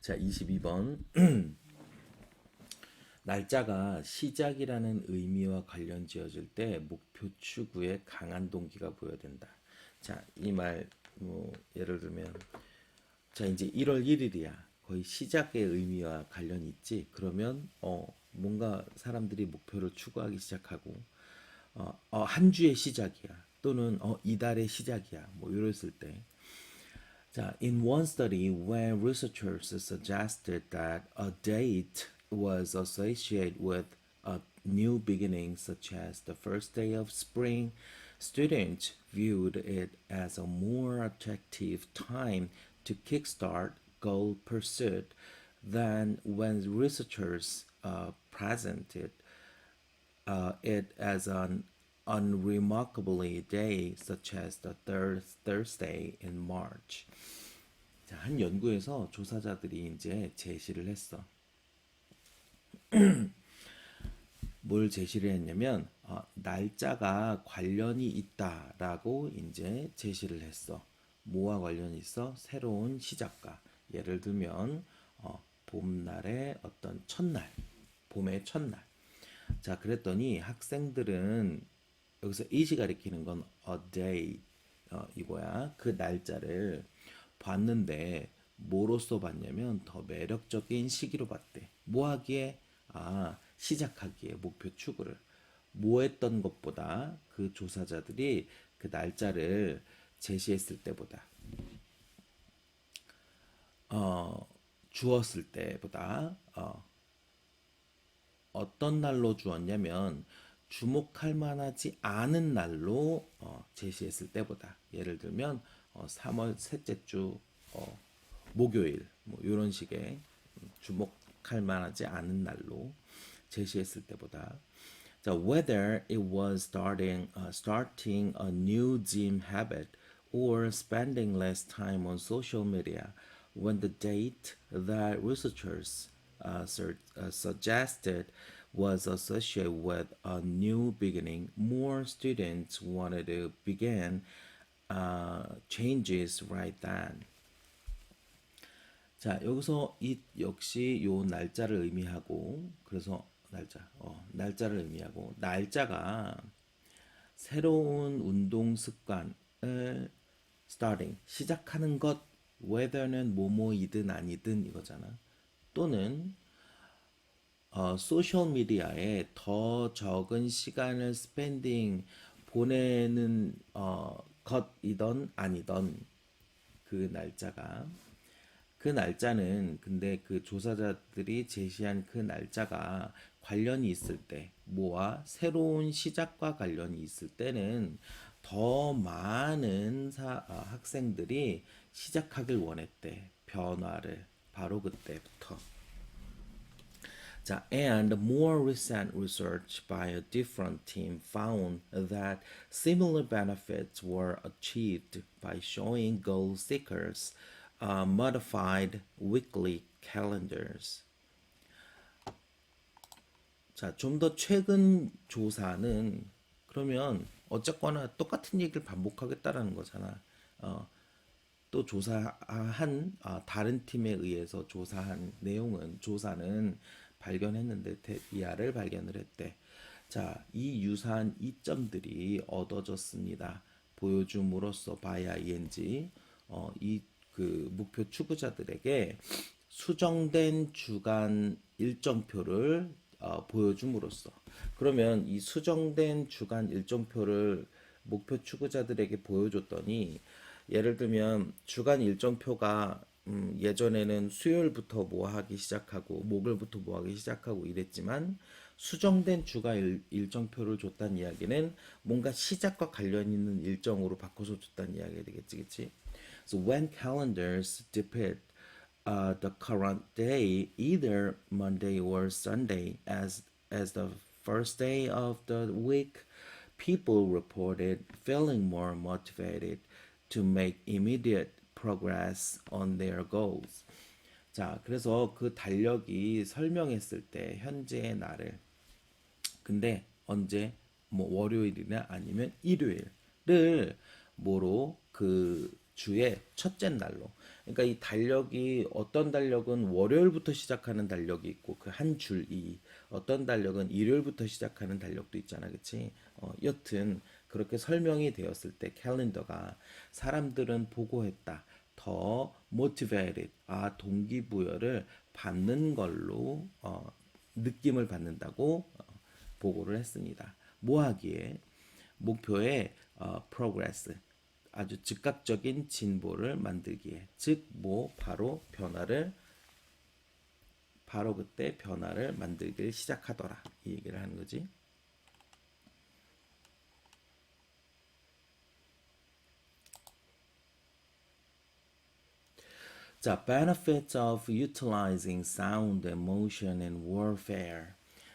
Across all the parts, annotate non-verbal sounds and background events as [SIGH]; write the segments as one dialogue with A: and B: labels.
A: 자, 22번. [CLEARS THROAT] 날짜가 시작이라는 의미와 관련 지어질 때 목표 추구에 강한 동기가 부여된다. 자, 이 말, 뭐, 예를 들면, 자, 이제 1월 1일이야. 거의 시작의 의미와 관련이 있지. 그러면, 어, 뭔가 사람들이 목표를 추구하기 시작하고, 어, 어, 한 주의 시작이야. 또는, 어, 이달의 시작이야. 뭐, 이랬을 때. 자, in one study, when researchers suggested that a date was associated with a new beginning, such as the first day of spring, students viewed it as a more attractive time to kickstart goal pursuit than when researchers uh, presented uh, it as an unremarkably day, such as the third Thursday in March. 자, 한 연구에서 조사자들이 이제 제시를 했어. [CLEARS THROAT] 뭘 제시를 했냐면 어, 날짜가 관련이 있다라고 이제 제시를 했어. 뭐와 관련이 있어? 새로운 시작과. 예를 들면 어, 봄날의 어떤 첫날, 봄의 첫날. 자, 그랬더니 학생들은 여기서 is이 가리키는 건 a day 어, 이거야. 그 날짜를 봤는데 뭐로써 봤냐면 더 매력적인 시기로 봤대. 뭐 하기에? 아, 시작하기에 목표 추구를. 뭐 했던 것보다 그 조사자들이 그 날짜를 제시했을 때보다 어, 주었을 때보다 어, 어떤 날로 주었냐면 주목할 만하지 않은 날로 어, 제시했을 때보다 예를 들면 어, 3월 셋째 주 어, 목요일 뭐 이런 식의 주목할 만하지 않은 날로 제시했을 때보다 자, whether it was starting uh, starting a new gym habit or spending less time on social media when the date that researchers uh, sur- uh, suggested was associated with a new beginning, more students wanted to begin uh, changes right then. 자, 여기서 이 역시 요 날짜를 의미하고 그래서 날짜, 어, 날짜를 의미하고 날짜가 새로운 운동 습관을 starting 시작하는 것 whether는 뭐뭐이든 아니든 이거잖아. 또는 어, 소셜 미디어에 더 적은 시간을 스펜딩 보내는 어, 것이던 아니던 그 날짜가. 그 날짜는 근데 그 조사자들이 제시한 그 날짜가 관련이 있을 때 뭐와 새로운 시작과 관련이 있을 때는 더 많은 사, 어, 학생들이 시작하길 원했대. 변화를. 바로 그때부터 자, and more recent research by a different team found that similar benefits were achieved by showing goal seekers uh, modified weekly calendars. 자, 좀 더 최근 조사는 그러면 어쨌거나 똑같은 얘기를 반복하겠다라는 거잖아. 어, 또 조사한 아, 다른 팀에 의해서 조사한 내용은 조사는 발견했는데 이하를 발견을 했대. 자, 이 유사한 이점들이 얻어졌습니다. 보여줌으로써 바야 ing 어, 이 그 목표 추구자들에게 수정된 주간 일정표를 어, 보여줌으로써 그러면 이 수정된 주간 일정표를 목표 추구자들에게 보여줬더니 예를 들면 주간 일정표가 음, 예전에는 수요일부터 뭐 하기 시작하고 목요일부터 뭐 하기 시작하고 이랬지만 수정된 주간 일, 일정표를 줬다는 이야기는 뭔가 시작과 관련 있는 일정으로 바꿔서 줬다는 이야기가 되겠지, 그치? So when calendars depict uh, the current day, either Monday or Sunday, as as the first day of the week, people reported feeling more motivated to make immediate progress on their goals. 자, 그래서 그 달력이 설명했을 때 현재의 날을 근데 언제 뭐 월요일이나 아니면 일요일을 뭐로 그 주의 첫째 날로. 그러니까 이 달력이 어떤 달력은 월요일부터 시작하는 달력이 있고 그 한 줄이 어떤 달력은 일요일부터 시작하는 달력도 있잖아, 그치? 어, 여튼 그렇게 설명이 되었을 때 캘린더가 사람들은 보고했다. 더 motivated, 아 동기부여를 받는 걸로 어, 느낌을 받는다고 어, 보고를 했습니다. 뭐 하기에 목표에 어, progress, 아주 즉각적인 진보를 만들기에 즉 뭐 바로 변화를 바로 그때 변화를 만들기를 시작하더라 이 얘기를 하는 거지. 자, benefits of utilizing sound, emotion, and warfare.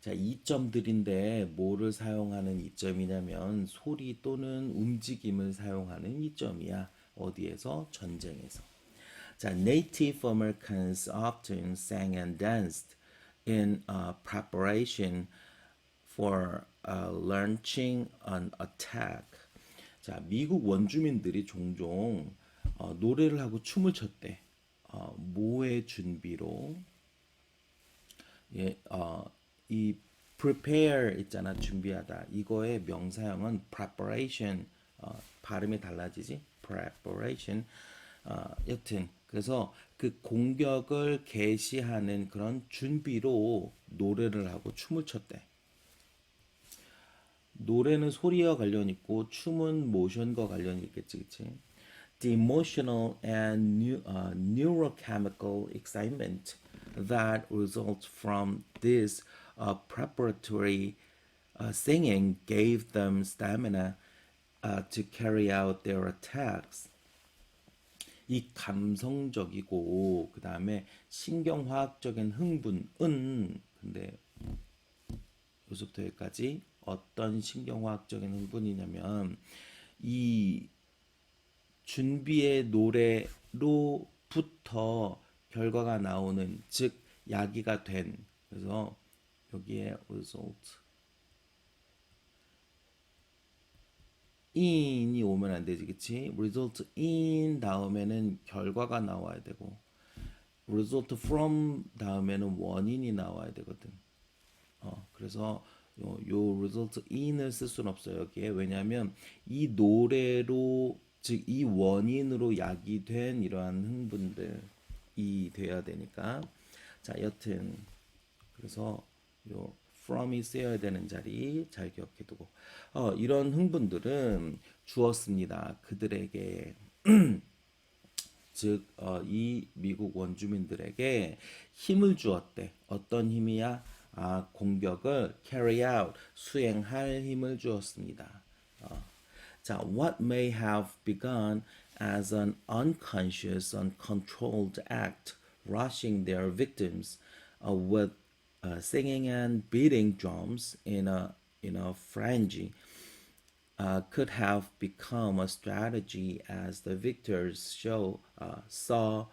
A: 자, 이점들인데 뭐를 사용하는 이점이냐면 소리 또는 움직임을 사용하는 이점이야. 어디에서? 전쟁에서. 자, Native Americans often sang and danced in uh, preparation for uh, launching an attack. 자, 미국 원주민들이 종종 어, 노래를 하고 춤을 췄대. 어, 뭐의 준비로? 예, 어, 이 prepare 있잖아, 준비하다. 이거의 명사형은 preparation. 어, 발음이 달라지지? preparation. 어, 여튼 그래서 그 공격을 개시하는 그런 준비로 노래를 하고 춤을 췄대. 노래는 소리와 관련 있고 춤은 모션과 관련이 있겠지, 그치? The emotional and neu- uh, neurochemical excitement that results from this uh, preparatory uh, singing gave them stamina uh, to carry out their attacks. 이 감성적이고 그 다음에 신경화학적인 흥분은 근데 여기서부터 여기까지 어떤 신경화학적인 흥분이냐면 이 준비의 노래로부터 결과가 나오는 즉 야기가 된. 그래서 여기에 result. in이 오면 안 되지 그치? result in 다음에는 결과가 나와야 되고 result from 다음에는 원인이 나와야 되거든. 어, 그래서 요, 요 result in을 쓸 수는 없어요 여기에. 왜냐하면 이 노래로 즉 이 원인으로 야기된 이러한 흥분들이 돼야 되니까 자 여튼 그래서 요 from이 쓰여야 되는 자리 잘 기억해두고 어, 이런 흥분들은 주었습니다 그들에게 [CLEARS THROAT] 즉, 어, 이 미국 원주민들에게 힘을 주었대. 어떤 힘이야? 아, 공격을 carry out, 수행할 힘을 주었습니다. 어, 자, what may have begun as an unconscious, uncontrolled act, rushing their victims uh, with uh, singing and beating drums in a in a frenzy uh, could have become a strategy as the victors show uh, saw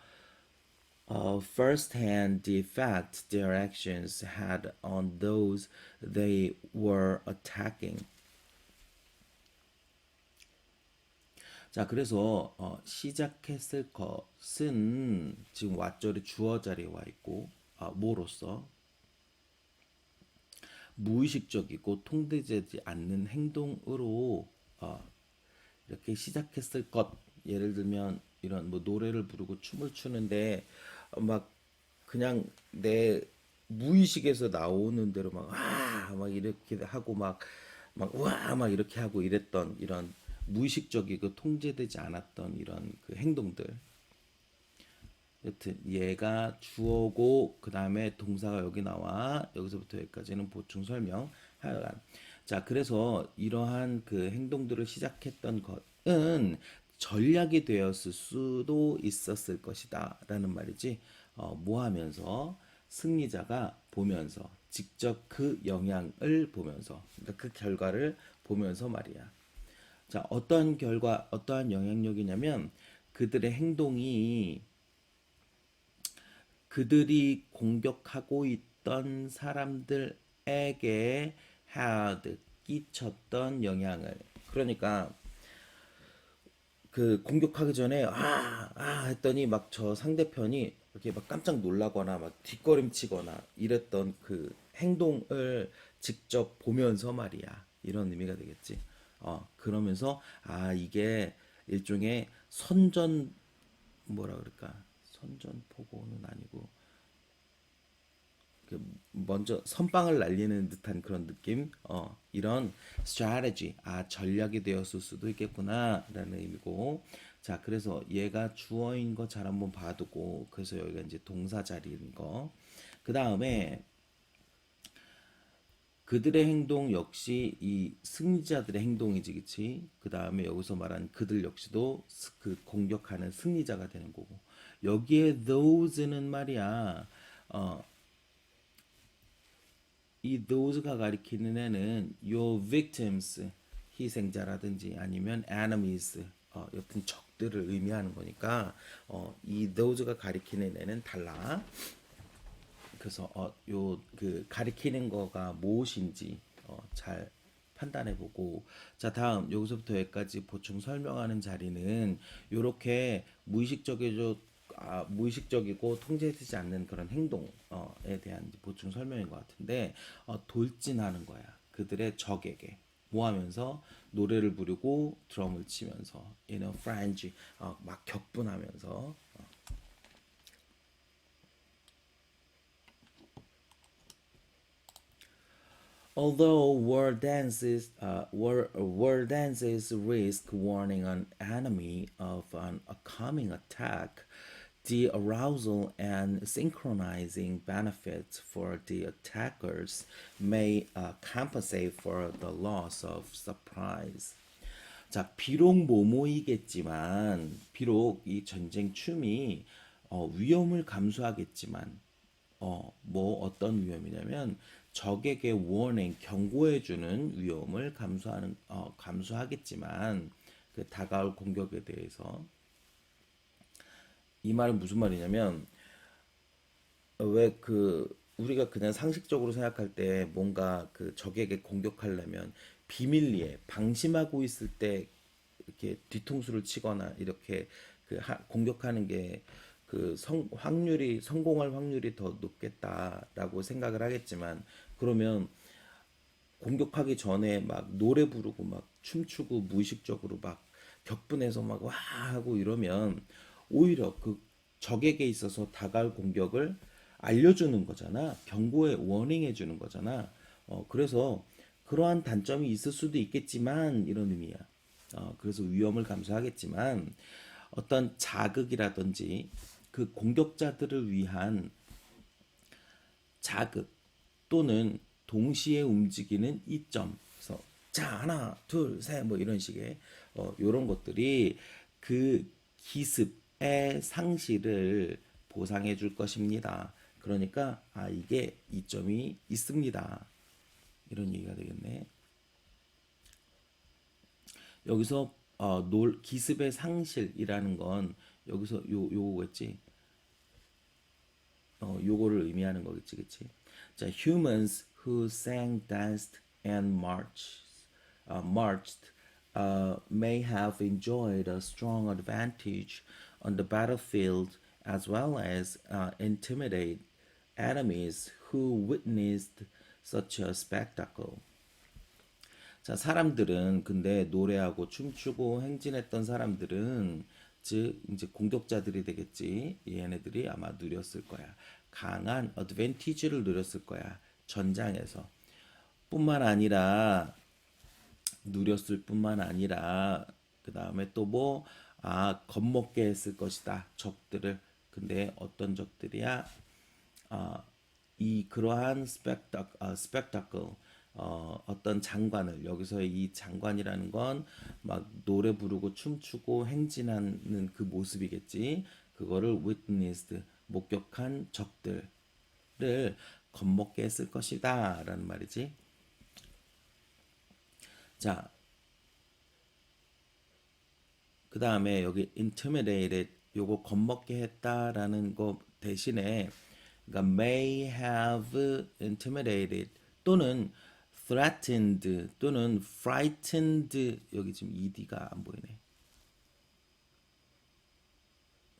A: uh, firsthand the effect their actions had on those they were attacking. 자, 그래서 어, 시작했을 것은 지금 왓절이 주어 자리에 와 있고 아, 뭐로서? 무의식적이고 통제되지 않는 행동으로 어, 이렇게 시작했을 것. 예를 들면 이런 뭐 노래를 부르고 춤을 추는데 어, 막 그냥 내 무의식에서 나오는 대로 막 아 막 이렇게 하고 막막와막 이렇게 하고 이랬던 이런 무의식적이고 통제되지 않았던 이런 그 행동들. 여튼 얘가 주어고 그 다음에 동사가 여기 나와. 여기서부터 여기까지는 보충 설명 하여간. 자 그래서 이러한 그 행동들을 시작했던 것은 전략이 되었을 수도 있었을 것이다 라는 말이지. 어, 뭐 하면서? 승리자가 보면서 직접 그 영향을 보면서 그러니까 그 결과를 보면서 말이야 자 어떤 결과 어떠한 영향력이냐면 그들의 행동이 그들이 공격하고 있던 사람들에게 had 끼쳤던 영향을 그러니까 그 공격하기 전에 아, 아 했더니 막 저 상대편이 이렇게 막 깜짝 놀라거나 막 뒷걸음치거나 이랬던 그 행동을 직접 보면서 말이야. 이런 의미가 되겠지. 어, 그러면서 아, 이게 일종의 선전 뭐라 그럴까? 선전포고는 아니고 그 먼저 선빵을 날리는 듯한 그런 느낌, 어, 이런 strategy, 아 전략이 되었을 수도 있겠구나 라는 의미고, 자 그래서 얘가 주어인 거 잘 한번 봐두고, 그래서 여기가 이제 동사 자리인 거, 그 다음에 그들의 행동 역시 이 승리자들의 행동이지, 그치? 그 다음에 여기서 말한 그들 역시도 스- 그 공격하는 승리자가 되는 거고, 여기에 those는 말이야, 어, 이 those가 가리키는 애는 your victims 희생자라든지 아니면 enemies 어, 여튼 적들을 의미하는 거니까 어, 이 those가 가리키는 애는 달라. 그래서 어, 요그 가리키는 거가 무엇인지 어, 잘 판단해 보고. 자 다음 여기서부터 여기까지 보충 설명하는 자리는 요렇게 무의식적이죠 아, 무의식적이고 통제되지 않는 그런 행동에 대한 보충 설명인 것 같은데 어, 돌진하는 거야. 그들의 적에게. 뭐 하면서? 노래를 부르고 드럼을 치면서. You know 어, 막 격분하면서 Although war dances, uh, war, war dances risk warning an enemy of an upcoming attack, the arousal and synchronizing benefits for the attackers may uh, compensate for the loss of surprise. 자, 비록 모모이겠지만, 비록 이 전쟁 춤이 어, 위험을 감수하겠지만, 어, 뭐 어떤 위험이냐면 적에게 warning 경고해주는 위험을 감수하는 어, 감수하겠지만 그 다가올 공격에 대해서 이 말은 무슨 말이냐면 왜 그 우리가 그냥 상식적으로 생각할 때 뭔가 그 적에게 공격하려면 비밀리에 방심하고 있을 때 이렇게 뒤통수를 치거나 이렇게 그 하- 공격하는 게 그 성, 확률이 성공할 확률이 더 높겠다라고 생각을 하겠지만 그러면 공격하기 전에 막 노래 부르고 막 춤추고 무의식적으로 막 격분해서 막 와 하고 이러면 오히려 그 적에게 있어서 다가올 공격을 알려주는 거잖아. 경고에 워닝해 주는 거잖아. 어, 그래서 그러한 단점이 있을 수도 있겠지만 이런 의미야. 어, 그래서 위험을 감수하겠지만 어떤 자극이라든지 그 공격자들을 위한 자극 또는 동시에 움직이는 이점. 그래서 자 하나 둘 셋 뭐 이런 식의 어, 이런 것들이 그 기습의 상실을 보상해 줄 것입니다. 그러니까 아 이게 이점이 있습니다. 이런 얘기가 되겠네. 여기서 어, 놀, 기습의 상실이라는 건 여기서 요 요거겠지. 어, 요거를 의미하는 거겠지, 그치? 자, humans who sang, danced, and marched, uh, marched uh, may have enjoyed a strong advantage on the battlefield as well as uh, intimidate enemies who witnessed such a spectacle. 자, 사람들은 근데 노래하고 춤추고 행진했던 사람들은 즉 이제 공격자들이 되겠지. 얘네들이 아마 누렸을 거야. 강한 어드밴티지를 누렸을 거야. 전장에서. 뿐만 아니라 누렸을 뿐만 아니라 그 다음에 또 뭐 아 겁먹게 했을 것이다 적들을 근데 어떤 적들이야 아, 이 그러한 스펙타 아, 스펙타클 어, 어떤 장관을 여기서 이 장관이라는 건 막 노래 부르고 춤추고 행진하는 그 모습이겠지. 그거를 witnessed 목격한 적들을 겁먹게 했을 것이다 라는 말이지. 자 그 다음에 여기 intimidated 요거 겁먹게 했다라는 거 대신에 그러니까 may have intimidated 또는 threatened 또는 frightened 여기 지금 ed가 안 보이네.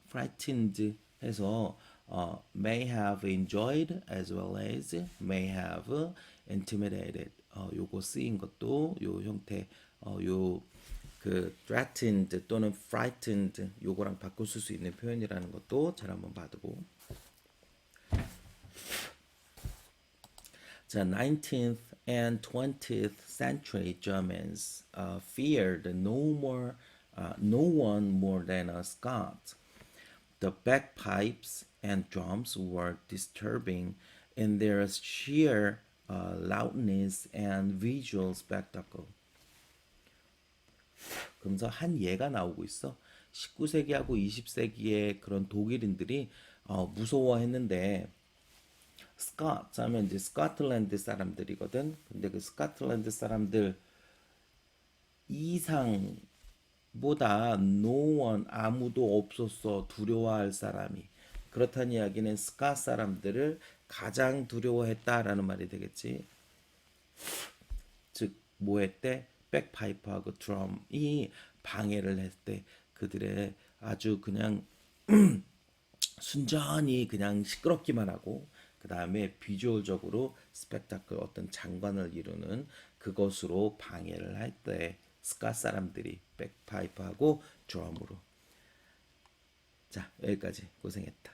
A: frightened 해서 어, may have enjoyed as well as may have intimidated 어, 요거 쓰인 것도 요 형태 어, 요그 threatened 또는 frightened 요거랑 바꿀 수 있는 표현이라는 것도 잘 한번 봐두고 자, 19th and 20th century Germans uh, feared no more, uh, no one more than a Scot. The bagpipes and drums were disturbing in their sheer uh, loudness and visual spectacle. 그러면서 한 예가 나오고 있어. 19세기하고 20세기의 그런 독일인들이 어, 무서워했는데 스카트 하면 이제 스코틀랜드 사람들이거든. 근데 그 스코틀랜드 사람들 이상보다 no one 아무도 없었어 두려워할 사람이. 그렇다는 이야기는 스카 사람들을 가장 두려워했다라는 말이 되겠지. 즉, 뭐 했대? 백파이프하고 드럼이 방해를 했대. 그들의 아주 그냥 [CLEARS THROAT] 순전히 그냥 시끄럽기만 하고 그 다음에 비주얼적으로 스펙타클 어떤 장관을 이루는 그것으로 방해를 할 때 스카 사람들이 백파이프하고 드럼으로 자 여기까지 고생했다.